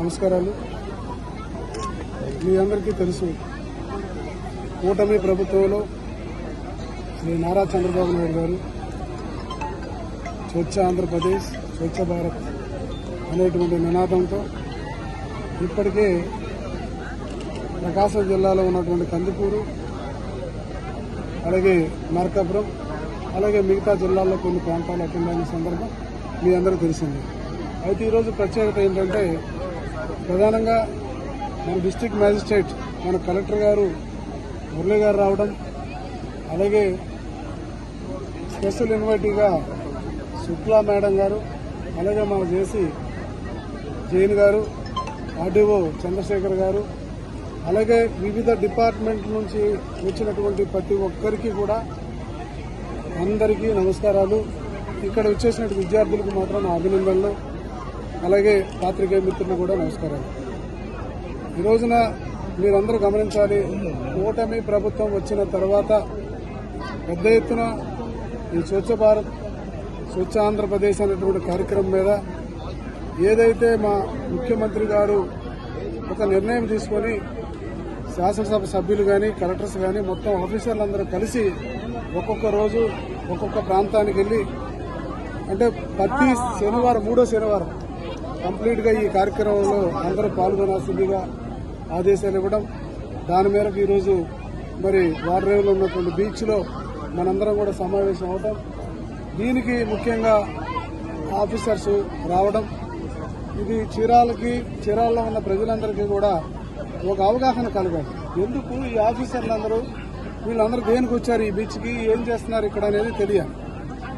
నమస్కారాలు. మీ అందరికీ తెలుసు కూటమి ప్రభుత్వంలో శ్రీ నారా చంద్రబాబు నాయుడు గారు స్వచ్ఛ ఆంధ్రప్రదేశ్ స్వచ్ఛ భారత్ అనేటువంటి నినాదంతో ఇప్పటికే ప్రకాశం జిల్లాలో ఉన్నటువంటి కందుకూరు అలాగే నరకాపురం అలాగే మిగతా జిల్లాల్లో కొన్ని ప్రాంతాలు అటెండ్ అయిన సందర్భం మీ అందరూ తెలిసింది. అయితే ఈరోజు ప్రత్యేకత ఏంటంటే ప్రధానంగా మన డిస్టిక్ మ్యాజిస్ట్రేట్ మన కలెక్టర్ గారు మురళి గారు రావడం అలాగే స్పెషల్ ఇన్వైటీగా శుక్లా మేడం గారు అలాగే మన జేసీ జైన్ గారు ఆర్డీఓ చంద్రశేఖర్ గారు అలాగే వివిధ డిపార్ట్మెంట్ నుంచి వచ్చినటువంటి ప్రతి ఒక్కరికి కూడా అందరికీ నమస్కారాలు. ఇక్కడ వచ్చేసినటువంటి విద్యార్థులకు మాత్రం అభినందనలు. అలాగే పాత్రికేయ మిత్రులు కూడా నమస్కారాలు. ఈ రోజున మీరందరూ గమనించాలి కూటమి ప్రభుత్వం వచ్చిన తర్వాత పెద్ద ఎత్తున ఈ స్వచ్ఛ భారత్ స్వచ్ఛ ఆంధ్రప్రదేశ్ అనేటువంటి కార్యక్రమం మీద ఏదైతే మా ముఖ్యమంత్రి గారు ఒక నిర్ణయం తీసుకొని శాసనసభ సభ్యులు కానీ కలెక్టర్స్ కానీ మొత్తం ఆఫీసర్లందరూ కలిసి ఒక్కొక్క రోజు ఒక్కొక్క ప్రాంతానికి వెళ్ళి అంటే ప్రతి శనివారం మూడో శనివారం కంప్లీట్గా ఈ కార్యక్రమంలో అందరూ పాల్గొనాల్సిందిగా ఆదేశాలు ఇవ్వడం దాని మేరకు ఈరోజు మరి వాడరేవులో ఉన్నటువంటి బీచ్లో మనందరం కూడా సమావేశం అవడం దీనికి ముఖ్యంగా ఆఫీసర్స్ రావడం ఇది చీరాలకి చీరాల్లో ఉన్న ప్రజలందరికీ కూడా ఒక అవగాహన కలగాలి ఎందుకు ఈ ఆఫీసర్లందరూ వీళ్ళందరూ దేనికి వచ్చారు ఈ బీచ్కి ఏం చేస్తున్నారు ఇక్కడ అనేది తెలియాలి.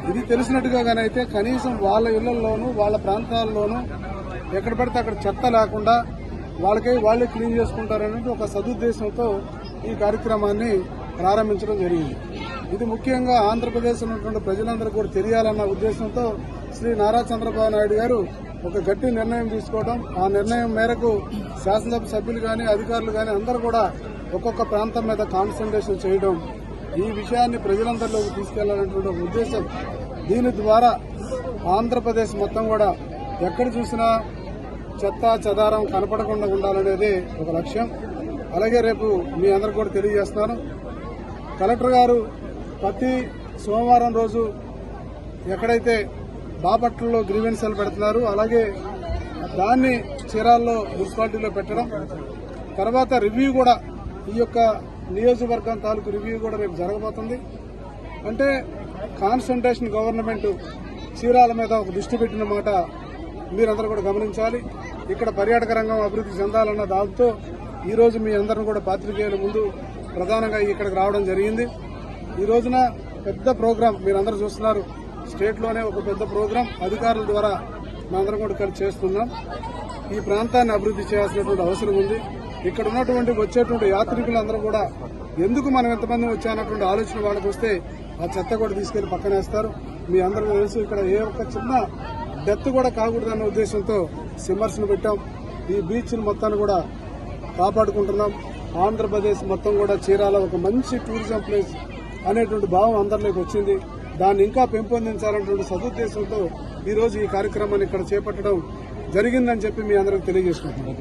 ఇది తెలిసినట్టుగా అయితే కనీసం వాళ్ళ ఇళ్ళలోనూ వాళ్ళ ప్రాంతాల్లోనూ ఎక్కడ పడితే అక్కడ చెత్త లేకుండా వాళ్ళకై వాళ్ళే క్లీన్ చేసుకుంటారనేది ఒక సదుద్దేశంతో ఈ కార్యక్రమాన్ని ప్రారంభించడం జరిగింది. ఇది ముఖ్యంగా ఆంధ్రప్రదేశ్ ఉన్నటువంటి ప్రజలందరూ కూడా తెలియాలన్న ఉద్దేశంతో శ్రీ నారా చంద్రబాబు నాయుడు గారు ఒక గట్టి నిర్ణయం తీసుకోవడం ఆ నిర్ణయం మేరకు శాసనసభ సభ్యులు కానీ అధికారులు కానీ అందరూ కూడా ఒక్కొక్క ప్రాంతం మీద కాన్సన్ట్రేషన్ చేయడం ఈ విషయాన్ని ప్రజలందరిలోకి తీసుకెళ్ళాలనేటువంటి ఒక ఉద్దేశం దీని ద్వారా ఆంధ్రప్రదేశ్ మొత్తం కూడా ఎక్కడ చూసినా చెత్త చెదారం కనపడకుండా ఉండాలనేది ఒక లక్ష్యం. అలాగే రేపు మీ అందరికి కూడా తెలియజేస్తున్నాను కలెక్టర్ గారు ప్రతి సోమవారం రోజు ఎక్కడైతే బాపట్లలో గ్రీవెన్సీలు పెడుతున్నారు అలాగే దాన్ని చీరాల్లో మున్సిపాలిటీలో పెట్టడం తర్వాత రివ్యూ కూడా ఈ యొక్క నియోజకవర్గం తాలూకు రివ్యూ కూడా రేపు జరగబోతుంది. అంటే కాన్సన్ట్రేషన్ గవర్నమెంట్ చీరాల మీద ఒక దృష్టి పెట్టిన మాట మీరందరూ కూడా గమనించాలి. ఇక్కడ పర్యాటక రంగం అభివృద్ధి చెందాలన్న దాంతో ఈ రోజు మీ అందరం కూడా పాత్రికేయుల ముందు ప్రధానంగా ఇక్కడికి రావడం జరిగింది. ఈ రోజున పెద్ద ప్రోగ్రాం మీరందరూ చూస్తున్నారు. స్టేట్లోనే ఒక పెద్ద ప్రోగ్రాం అధికారుల ద్వారా మనందరం కూడా కలిసి చేస్తున్నాం. ఈ ప్రాంతాన్ని అభివృద్ధి చేయాల్సినటువంటి అవసరం ఉంది. ఇక్కడ ఉన్నటువంటి వచ్చేటువంటి యాత్రికులందరూ కూడా ఎందుకు మనం ఎంతమంది వచ్చానటువంటి ఆలోచన వాళ్ళకి వస్తే ఆ చెత్త కూడా తీసుకెళ్ళి పక్కనేస్తారు. మీ అందరూ తెలుసు ఇక్కడ ఏ ఒక్క చిన్న డెత్ కూడా కాకూడదన్న ఉద్దేశంతో సిమ్మర్స్ను పెట్టాం. ఈ బీచ్ మొత్తాన్ని కూడా కాపాడుకుంటున్నాం. ఆంధ్రప్రదేశ్ మొత్తం కూడా చీరాల ఒక మంచి టూరిజం ప్లేస్ అనేటువంటి భావం అందరిలోకి వచ్చింది. దాన్ని ఇంకా పెంపొందించాలన్నటువంటి సదుద్దేశంతో ఈరోజు ఈ కార్యక్రమాన్ని ఇక్కడ చేపట్టడం జరిగిందని చెప్పి మీ అందరికి తెలియజేసుకుంటున్నాం